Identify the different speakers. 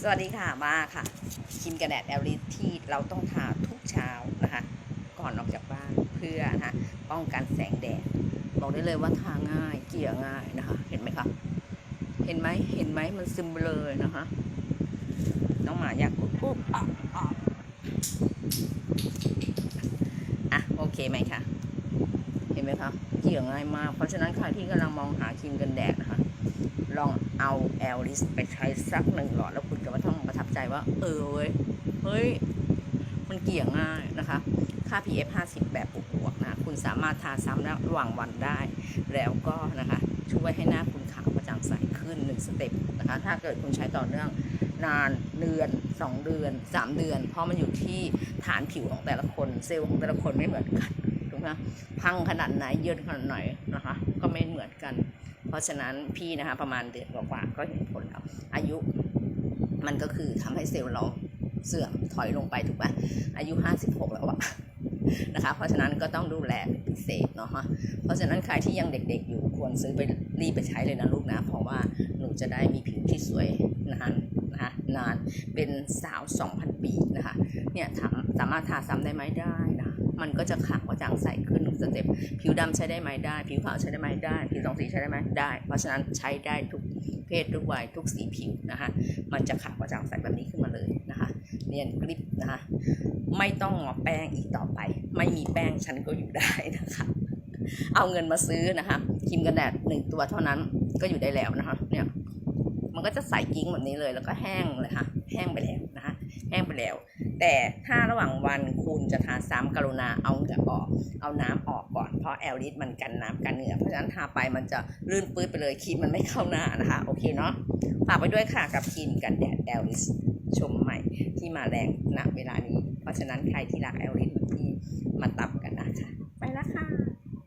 Speaker 1: สวัสดีค่ะมาค่ะครีมกันแดดแอลลิที่เราต้องทาทุกเช้านะคะ ก่อนออกจากบ้านเพื่อนะะป้องกันแสงแดดบอกได้เลยว่าทาง่ายเกลี่ยง่ายนะคะ เห็นไหมคะเห็นไหมเห็นไหมมันซึมเลยนะคะน้องหมาอยากปุ๊บปุ๊บอะอะอะโอเคไหมคะ เห็นไหมคะเกี่ยง่ายมาก เพราะฉะนั้นใครที่กำลังมองหาครีมกันแดดนะคะ ลองเอาแอลลิสไปใช้สักหนึ่งหลอด แล้วคุณจะมาต้องประทับใจว่า เออเว้ย เฮ้ย มันเกี่ยง่ายนะคะ ค่า pF 50 แบบบวกๆนะ คุณสามารถทาซ้ำระหว่างวันได้ แล้วก็นะคะ ช่วยให้หน้าคุณขาวกระจ่างใสขึ้นหนึ่งสเต็ปนะคะ ถ้าเกิดคุณใช้ต่อเนื่องนานเดือน 2 เดือน 3 เดือน เพราะมันอยู่ที่ฐานผิวของแต่ละคน เซลล์ของแต่ละคนไม่เหมือนกัน ถูกไหมพังขนาดไหนเยินขนาดไหนนะคะ ก็ไม่เหมือนกัน เพราะฉะนั้นพี่นะคะ ประมาณเดือนกว่าๆก็เห็นผลแล้วอายุมันก็คือทำให้เซลล์เราเสื่อมถอยลงไปถูกไหมอายุ 56 แล้วอะนะคะ เพราะฉะนั้นก็ต้องดูแลพิเศษเนาะะเพราะฉะนั้นใครที่ยังเด็กๆอยู่ควรซื้อไปรีบไปใช้เลยนะลูกนะ เพราะว่าหนูจะได้มีผิวที่สวยนานนะคะนานเป็นสาว 2,000 ปีนะคะเนี่ยสามารถทาซ้ำได้ไหมได้ มันก็จะขาวกระจ่างใสขึ้นสเต็ปผิวดำใช้ได้ไหมได้ ผิวขาวใช้ได้ไหมได้ ผิวสองสีใช้ได้ไหมได้ เพราะฉะนั้นใช้ได้ทุกเพศทุกวัยทุกสีผิวนะคะมันจะขาวกระจ่างใสแบบนี้ขึ้นมาเลยนะคะเนียนกริบนะคะไม่ต้องงอแป้งอีกต่อไป ไม่มีแป้งฉันก็อยู่ได้นะคะเอาเงินมาซื้อนะคะครีมกันแดดหนึ่งตัวเท่านั้นก็อยู่ได้แล้วนะคะเนี่ยมันก็จะใสกิ้งแบบนี้เลยแล้วก็แห้งเลยค่ะ แห้งไปแล้วนะคะแห้งไปแล้ว แต่ถ้าระหว่างวันคุณจะทาซ้ำกรุณาเอาเหงื่อออก เอาน้ำออกก่อน เพราะแอลลิสมันกันน้ำกันเหงื่อ เพราะฉะนั้นทาไปมันจะลื่นปื้ดไปเลยครีมมันไม่เข้าหน้านะคะ โอเคเนาะ ฝากไปด้วยค่ะกับครีมกันแดดแอลลิสชมใหม่ที่มาแรงณเวลานี้ เพราะฉะนั้นใครที่รักแอลลิสเหมือนพี่มาตาม